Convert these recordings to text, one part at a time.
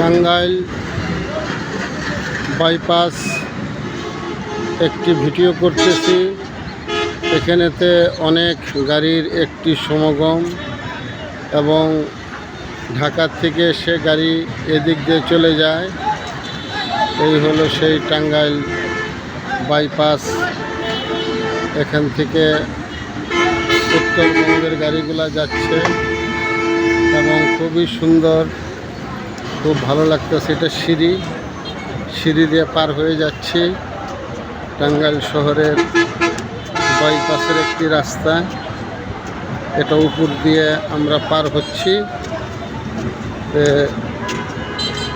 Tangail bypass একটি video করতেছি। এখানেতে অনেক গাড়ির একটি সমাগম এবং ঢাকার থেকে সে গাড়ি এদিক দিয়ে চলে যায়। এই হলো সেই টাঙ্গাইল বাইপাস। এখান থেকে উত্তরবঙ্গের গাড়িগুলো যাচ্ছে এবং খুবই সুন্দর। খুব ভালো লাগতেছে। এটা সিঁড়ি। সিঁড়ি দিয়ে পার হয়ে যাচ্ছি। টাঙ্গাইল শহরের বাইপাসের একটি রাস্তা। এটা উপর দিয়ে আমরা পার হচ্ছি।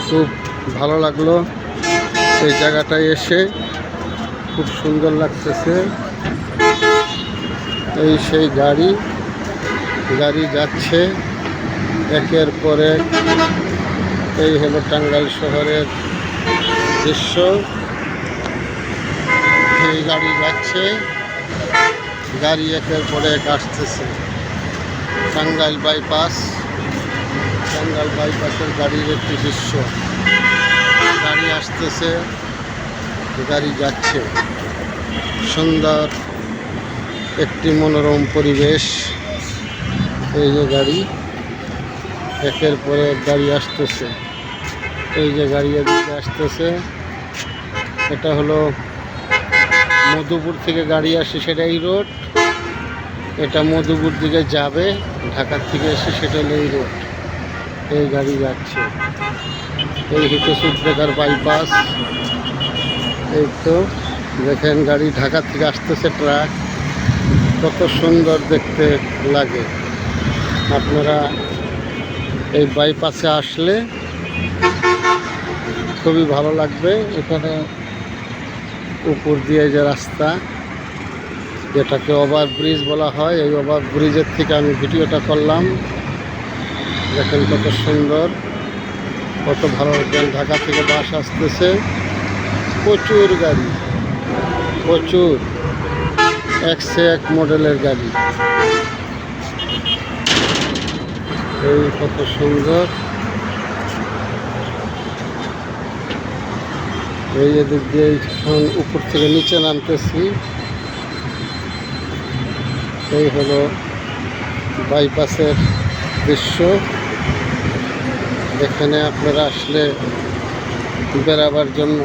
খুব ভালো লাগল এই জায়গাটায় এসে। খুব সুন্দর লাগতেছে। এই সেই গাড়ি। গাড়ি যাচ্ছে। একের পর এই হলো টাঙ্গাইল শহরের দৃশ্য। এই গাড়ি যাচ্ছে। গাড়ি একের পরে এক আসতেছে। টাঙ্গাইল বাইপাস। টাঙ্গাইল বাইপাসের গাড়ির একটি দৃশ্য। গাড়ি আসতেছে। গাড়ি যাচ্ছে। সুন্দর একটি মনোরম পরিবেশ। এই যে গাড়ি। একের পরে গাড়ি আসতেছে। এই যে গাড়ি এদিকে আসতেছে। এটা হলো মধুপুর থেকে গাড়ি আসে সেটা এই রোড। এটা মধুপুর দিকে যাবে, ঢাকার থেকে এসে সেটা এই রোড। এই গাড়ি যাচ্ছে। এই হচ্ছে সুদ্রেকার বাইপাস। এই তো দেখেন গাড়ি ঢাকা থেকে আসতেছে ট্রাক। কত সুন্দর দেখতে লাগে। আপনারা এই বাইপাসে আসলে খুবই ভালো লাগবে। এখানে উপর দিয়ে যে রাস্তা, যেটাকে ওভার ব্রিজ বলা হয়, এই ওভার ব্রিজের থেকে আমি ভিডিওটা করলাম। দেখেন কত সুন্দর, কত ভালো ঢাকা থেকে বাস আসতেছে। প্রচুর গাড়ি, প্রচুর, একশো এক মডেলের গাড়ি। এই কত সুন্দর। এই এদিক দিয়ে এখন উপর থেকে নিচে নামতেছি। এই হলো বাইপাসের দৃশ্য। এখানে আপনারা আসলে বেড়াবার জন্য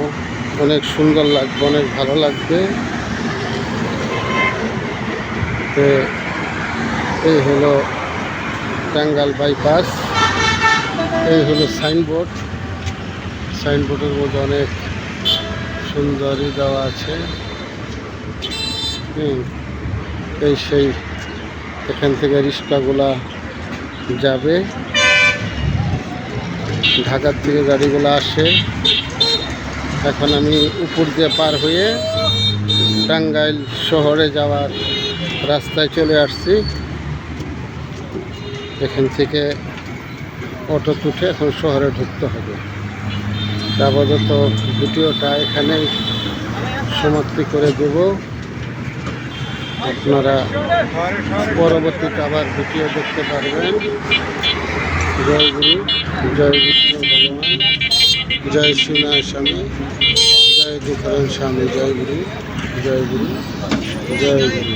অনেক সুন্দর লাগবে, অনেক ভালো লাগবে। তো এই হলো টাঙ্গাল বাইপাস। এই হলো সাইনবোর্ড। সাইনবোর্ডের মধ্যে অনেক সুন্দরই দেওয়া আছে। এই সেই এখান থেকে রিক্সাগুলা যাবে। ঢাকার থেকে গাড়িগুলো আসে। এখন আমি উপর দিয়ে পার হয়ে টাঙ্গাইল শহরে যাওয়ার রাস্তায় চলে আসছি। এখান থেকে অটো তুটে এখন শহরে ঢুকতে হবে। আপাতত ভিডিওটা এখানেই সমাপ্তি করে দেব। আপনারা পরবর্তীতে আবার ভিডিও দেখতে পারবেন। জয় গুরু, জয় বিষ্ণু ভগবান, জয় শ্রীনাথ স্বামী, জয় দুঃখরণ স্বামী, জয় গুরু জয় গুরু জয় গুরু।